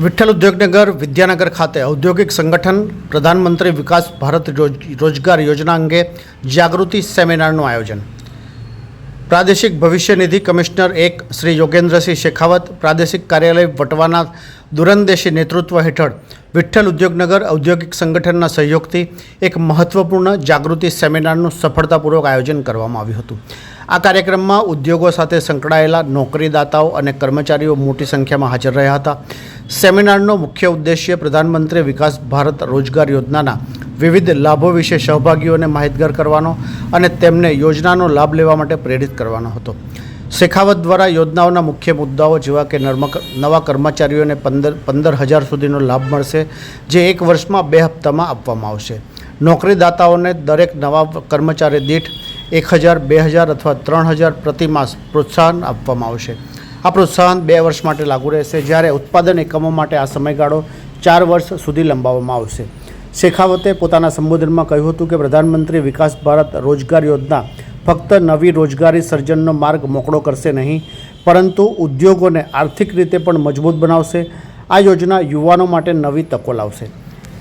વિઠ્ઠલ ઉદ્યોગનગર વિદ્યાનગર ખાતે ઔદ્યોગિક સંગઠન પ્રધાનમંત્રી વિકાસ ભારત રોજગાર યોજના અંગે જાગૃતિ સેમિનારનું આયોજન. પ્રાદેશિક ભવિષ્ય નિધિ કમિશનર એક શ્રી યોગેન્દ્રસિંહ શેખાવત, પ્રાદેશિક કાર્યાલય વટવાના દુરંદેશી નેતૃત્વ હેઠળ વિઠ્ઠલ ઉદ્યોગનગર ઔદ્યોગિક સંગઠનના સહયોગથી એક મહત્વપૂર્ણ જાગૃતિ સેમિનારનું સફળતાપૂર્વક આયોજન કરવામાં આવ્યું હતું. આ કાર્યક્રમમાં ઉદ્યોગો સાથે સંકળાયેલા નોકરીદાતાઓ અને કર્મચારીઓ મોટી સંખ્યામાં હાજર રહ્યા હતા. સેમિનારનો મુખ્ય ઉદ્દેશ્ય પ્રધાનમંત્રી વિકાસ ભારત રોજગાર યોજનાના વિવિધ લાભો વિશે સહભાગીઓને માહિતગાર કરવાનો અને તેમને યોજનાનો લાભ લેવા માટે પ્રેરિત કરવાનો હતો. શેખાવત દ્વારા યોજનાઓના મુખ્ય મુદ્દાઓ જેવા કે નવા કર્મચારીઓને પંદર પંદર હજાર સુધીનો લાભ મળશે, જે એક વર્ષમાં બે હપ્તામાં આપવામાં આવશે. નોકરીદાતાઓને દરેક નવા કર્મચારી દીઠ એક હજાર, બે હજાર અથવા ત્રણ હજાર પ્રતિમાસ પ્રોત્સાહન આપવામાં આવશે. આ પ્રોત્સાહન બે વર્ષ માટે લાગુ રહેશે. જ્યારે ઉત્પાદન એકમો માટે આ સમયગાળો ચાર વર્ષ સુધી લંબાવવામાં આવશે. શેખાવતે પોતાના સંબોધનમાં કહ્યું હતું કે, પ્રધાનમંત્રી વિકાસ ભારત રોજગાર યોજના ફક્ત નવી રોજગારી સર્જનનો માર્ગ મોકળો કરશે નહીં, પરંતુ ઉદ્યોગોને આર્થિક રીતે પણ મજબૂત બનાવશે. આ યોજના યુવાનો માટે નવી તકો લાવશે.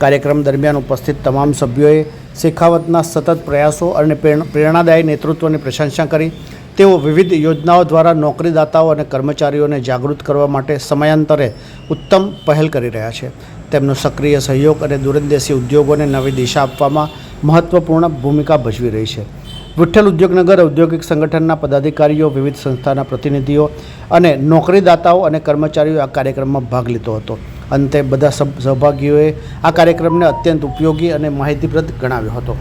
કાર્યક્રમ દરમિયાન ઉપસ્થિત તમામ સભ્યોએ શેખાવતના સતત પ્રયાસો અને પ્રેરણાદાયી નેતૃત્વની પ્રશંસા કરી. તેઓ વિવિધ યોજનાઓ દ્વારા નોકરીદાતાઓ અને કર્મચારીઓને જાગૃત કરવા માટે સમયાંતરે ઉત્તમ પહેલ કરી રહ્યા છે. તેમનો સક્રિય સહયોગ અને દૂરંદેશી ઉદ્યોગોને નવી દિશા આપવામાં મહત્વપૂર્ણ ભૂમિકા ભજવી રહી છે. વિઠ્ઠલ ઉદ્યોગનગર ઔદ્યોગિક સંગઠનના પદાધિકારીઓ, વિવિધ સંસ્થાના પ્રતિનિધિઓ અને નોકરીદાતાઓ અને કર્મચારીઓ આ કાર્યક્રમમાં ભાગ લીધો હતો. અંતે બધા સહભાગીઓએ આ કાર્યક્રમને અત્યંત ઉપયોગી અને માહિતીપ્રદ ગણાવ્યો હતો.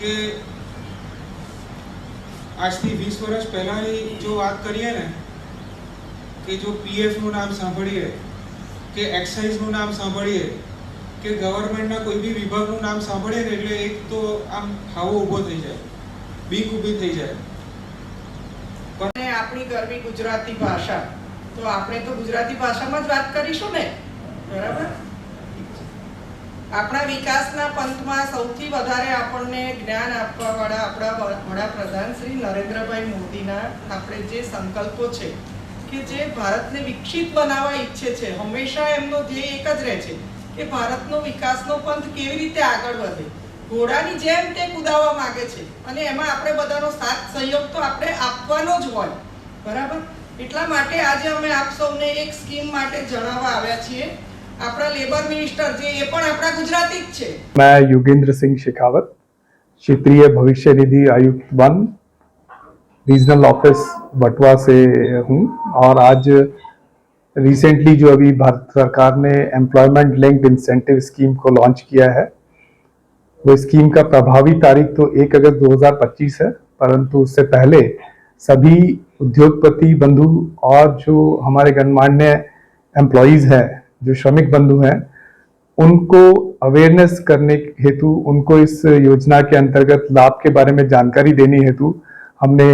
કે આજથી વીસ વર્ષ પહેલાંની જો વાત કરીએ ને કે જો પીએફનું નામ સાંભળીએ કે એક્સાઇઝનું નામ સાંભળીએ કે ગવર્મેન્ટના કોઈ બી વિભાગનું નામ સાંભળીએ ને એટલે એક તો આમ હાવો ઊભો થઈ જાય બીક ઊભી થઈ જાય. અને આપણી ગરવી ગુજરાતી ભાષા. તો આપણે તો ગુજરાતી ભાષામાં જ વાત કરીશું ને? બરાબર? આપણા વિકાસના પંથમાં સૌથી વધારે આપણને જ્ઞાન આપવા વાળા આપણા વડાપ્રધાન શ્રી નરેન્દ્રભાઈ મોદીના આપણે જે સંકલ્પો છે કે જે ભારતને વિકસિત બનાવવા ઈચ્છે છે, હંમેશા એમનો ધ્યેય એક જ રહે છે કે ભારતનો વિકાસનો પંથ કેવી રીતે આગળ વધે. ઘોડાની જેમ તે કુદાવવા માંગે છે અને એમાં આપણે બધાનો સાથ, સહયોગ તો આપણે આપવાનો જ હોય. બરાબર? એટલા માટે આજે અમે આપ સૌને એક સ્કીમ માટે જણાવવા આવ્યા છીએ આપણા લેબર મિનિસ્ટર જે એ પણ આપણા ગુજરાતી જ છે मैं योगेंद्र सिंह शेखावत क्षेत्रीय भविष्य निधि आयुक्त वन रीजनल ऑफिस बटवा से हूँ और आज रिसेंटली जो अभी भारत सरकार ने एम्प्लॉयमेंट लिंक्ड इंसेंटिव स्कीम को लॉन्च किया है वो स्कीम का प्रभावी तारीख तो 1 अगस्त 2025 है परंतु उससे पहले सभी उद्योगपति बंधु और जो हमारे गणमान्य एम्प्लॉयज़ हैं, जो श्रमिक बंधु हैं, उनको अवेयरनेस करने हेतु, उनको इस योजना के अंतर्गत लाभ के बारे में जानकारी देने हेतु हमने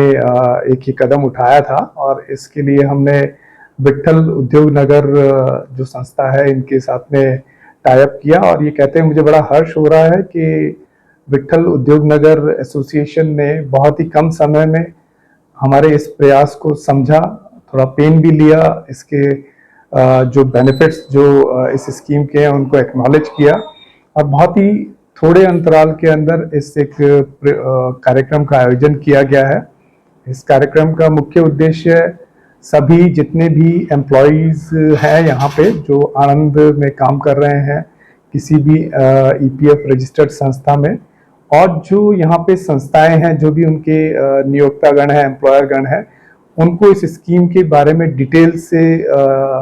एक ही कदम उठाया था और इसके लिए हमने विठल उद्योग नगर जो संस्था है, इनके साथ में टाइप किया और ये कहते हैं, मुझे बड़ा हर्ष हो रहा है कि विठल उद्योग नगर एसोसिएशन ने बहुत ही कम समय में हमारे इस प्रयास को समझा, थोड़ा पेन भी लिया, इसके जो बेनिफिट्स जो इस स्कीम के हैं, उनको एक्नॉलेज किया। और बहुत ही थोड़े अंतराल के अंदर इस एक कार्यक्रम का आयोजन किया गया है। इस कार्यक्रम का मुख्य उद्देश्य सभी जितने भी एम्प्लॉयज़ हैं यहाँ पे, जो आनंद में काम कर रहे हैं, किसी भी ईपीएफ रजिस्टर्ड संस्था में और जो यहाँ पे संस्थाएँ हैं, जो भी उनके नियोक्तागण हैं एम्प्लॉयर गण हैं, उनको इस स्कीम के बारे में डिटेल से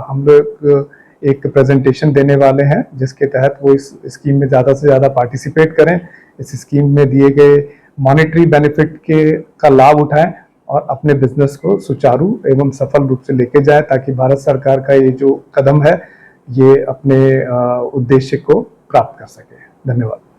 हम लोग एक प्रेजेंटेशन देने वाले हैं, जिसके तहत वो इस स्कीम में ज़्यादा से ज़्यादा पार्टिसिपेट करें। इस स्कीम में दिए गए मॉनेटरी बेनिफिट के, का लाभ उठाएँ और अपने बिज़नेस को सुचारू एवं सफल रूप से लेके जाए, ताकि भारत सरकार का ये जो कदम है, ये अपने उद्देश्य को प्राप्त कर सके। धन्यवाद।